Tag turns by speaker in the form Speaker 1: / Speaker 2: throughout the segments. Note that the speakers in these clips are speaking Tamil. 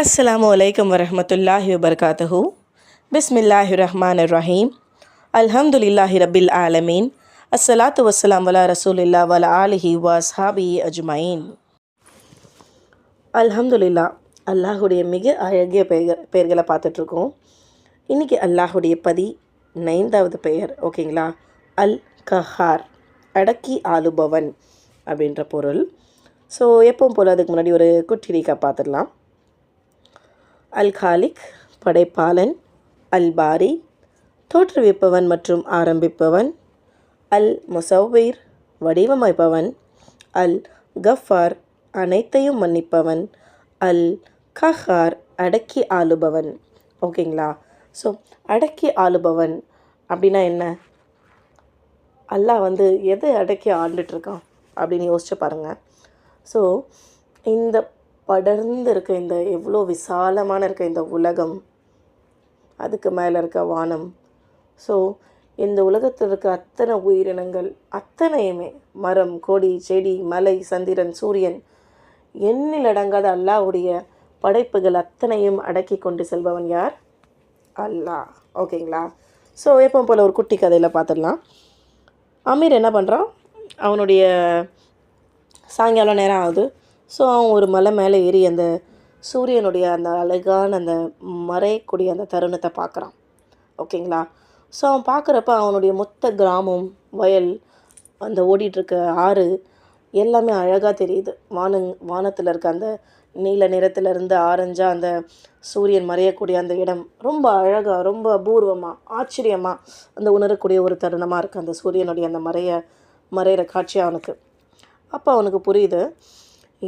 Speaker 1: அஸ்லாம் வலைக்கம் வரஹ்மத்துல்லாஹி வபர்காத்தஹு பிஸ்மில்லாஹி ரஹ்மான் ரஹீம் அல்ஹம்துலில்லாஹி ரபில் ஆலமீன் அஸ்ஸலாத்து வஸ்ஸலாம் வலா ரசூலில்லா வல ஆலிஹி வாஸ்ஹாபி அஸ்ஹாபி அஜ்மயின் அல்ஹம்துலில்லா அல்லாஹுடைய மிக அழகிய பெயர் பெயர்களை பார்த்துட்ருக்கோம். இன்றைக்கி அல்லாஹுடைய பதி நைந்தாவது பெயர் ஓகேங்களா? அல் கஹார் அடக்கி ஆளுபவன் அப்படின்ற பொருள். ஸோ எப்பவும் போல் அதுக்கு முன்னாடி ஒரு குட்டி ரீக்கா பார்த்துடலாம். அல் காலிக் படைப்பாளன் அல் பாரி தோற்றுவிப்பவன் மற்றும் ஆரம்பிப்பவன் அல் முசவீர் வடிவமைப்பவன் அல் கஃபார் அனைத்தையும் மன்னிப்பவன் அல் கஹார் அடக்கி ஆளுபவன். ஓகேங்களா? ஸோ அடக்கி ஆளுபவன் அப்படின்னா என்ன? அல்லாஹ் வந்து எதை அடக்கி ஆண்டுட்ருக்கான் அப்படின்னு யோசிச்சு பாருங்கள் ஸோ இந்த படர்ந்து இருக்க இந்த எவ்வளோ விசாலமான இருக்க இந்த உலகம். அதுக்கு மேலே இருக்க வானம். ஸோ இந்த உலகத்தில் இருக்க அத்தனை உயிரினங்கள் அத்தனையுமே மரம் கொடி செடி மலை சந்திரன் சூரியன் எண்ணில் அடங்காத படைப்புகள் அத்தனையும் அடக்கி கொண்டு செல்பவன் யார்? அல்லாஹ். ஓகேங்களா? ஸோ எப்போ போல் ஒரு குட்டி கதையில் பார்த்துடலாம் அமீர் என்ன பண்ணுறான் அவனுடைய சாயங்காலம் நேரம் ஆகுது. ஸோ அவன் ஒரு மலை மேலே ஏறி அந்த சூரியனுடைய அந்த அழகான அந்த மறையக்கூடிய அந்த தருணத்தை பார்க்குறான். ஓகேங்களா? ஸோ அவன் பார்க்குறப்ப அவனுடைய மொத்த கிராமம் வயல் அந்த ஓடிட்டுருக்க ஆறு எல்லாமே அழகாக தெரியுது. வானங் வானத்தில் இருக்க அந்த நீல நிறத்தில் இருந்து ஆரஞ்சா அந்த சூரியன் மறையக்கூடிய அந்த இடம் ரொம்ப அழகாக ரொம்ப அபூர்வமாக ஆச்சரியமாக அந்த உணரக்கூடிய ஒரு தருணமாக இருக்குது அந்த சூரியனுடைய அந்த மறைய மறையிற காட்சி அவனுக்கு. அப்போ அவனுக்கு புரியுது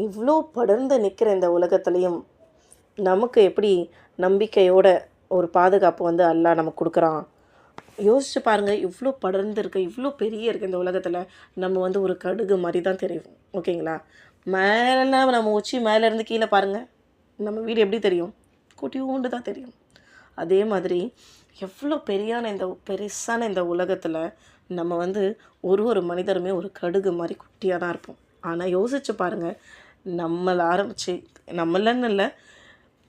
Speaker 1: இவ்வளோ படர்ந்து நிற்கிற இந்த உலகத்துலேயும் நமக்கு எப்படி நம்பிக்கையோட ஒரு பாதுகாப்பு வந்து அல்லாஹ் நமக்கு கொடுக்குறான்? யோசிச்சு பாருங்கள் இவ்வளோ படர்ந்து இருக்க இவ்வளோ பெரிய இருக்குது இந்த உலகத்தில் நம்ம வந்து ஒரு கடுகு மாதிரி தான் தெரியும். ஓகேங்களா? மேலே நம்ம உச்சி மேலேருந்து கீழே பாருங்கள் நம்ம வீடு எப்படி தெரியும்? குட்டியூண்டு தான் தெரியும். அதே மாதிரி எவ்வளோ பெரியான இந்த பெருசான இந்த உலகத்தில் நம்ம வந்து ஒரு ஒரு மனிதருமே ஒரு கடுகு மாதிரி குட்டியாக தான் இருப்போம். ஆனால் யோசிச்சு பாருங்கள் நம்மளை ஆரம்பித்து நம்மளன்னு இல்லை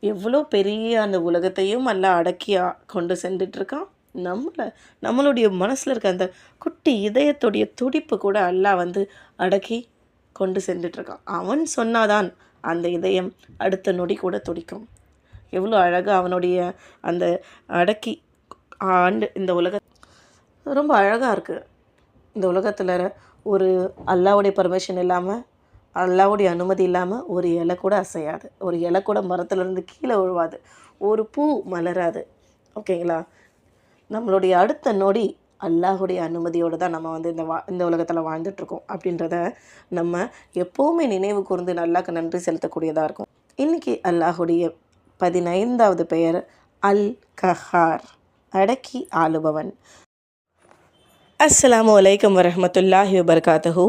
Speaker 1: எவ்வளோ பெரிய அந்த உலகத்தையும் எல்லாம் அடக்கி கொண்டு சென்றுட்டுருக்கான் நம்மளை நம்மளுடைய மனசில் இருக்க அந்த குட்டி இதயத்துடைய துடிப்பு கூட அல்லாஹ் வந்து அடக்கி கொண்டு சென்றுட்டு இருக்கான் அவன் சொன்னாதான் அந்த இதயம் அடுத்த நொடி கூட துடிக்கும். எவ்வளோ அழகாக அவனுடைய அந்த அடக்கி ஆண்டு இந்த உலக ரொம்ப அழகாக இருக்குது இந்த உலகத்தில் ஒரு அல்லாவுடைய பர்மிஷன் இல்லாமல் அல்லாவுடைய அனுமதி இல்லாமல் ஒரு இலை கூட அசையாது. ஒரு இலை கூட மரத்துலேருந்து கீழே விழுவாது. ஒரு பூ மலராது. ஓகேங்களா? நம்மளுடைய அடுத்த நொடி அல்லாஹுடைய அனுமதியோடு தான் நம்ம வந்து இந்த வா இந்த உலகத்தில் வாழ்ந்துட்டுருக்கோம் அப்படின்றத நம்ம எப்போவுமே நினைவு கூர்ந்து நல்லாக்கு நன்றி செலுத்தக்கூடியதாக இருக்கும். இன்றைக்கி அல்லாஹுடைய பதினைந்தாவது பெயர் அல் கஹார் அடக்கி ஆளுபவன். அஸ்லாம் வலைக்கம் வரமத்துல்லாஹி வபர்காத்தஹூ.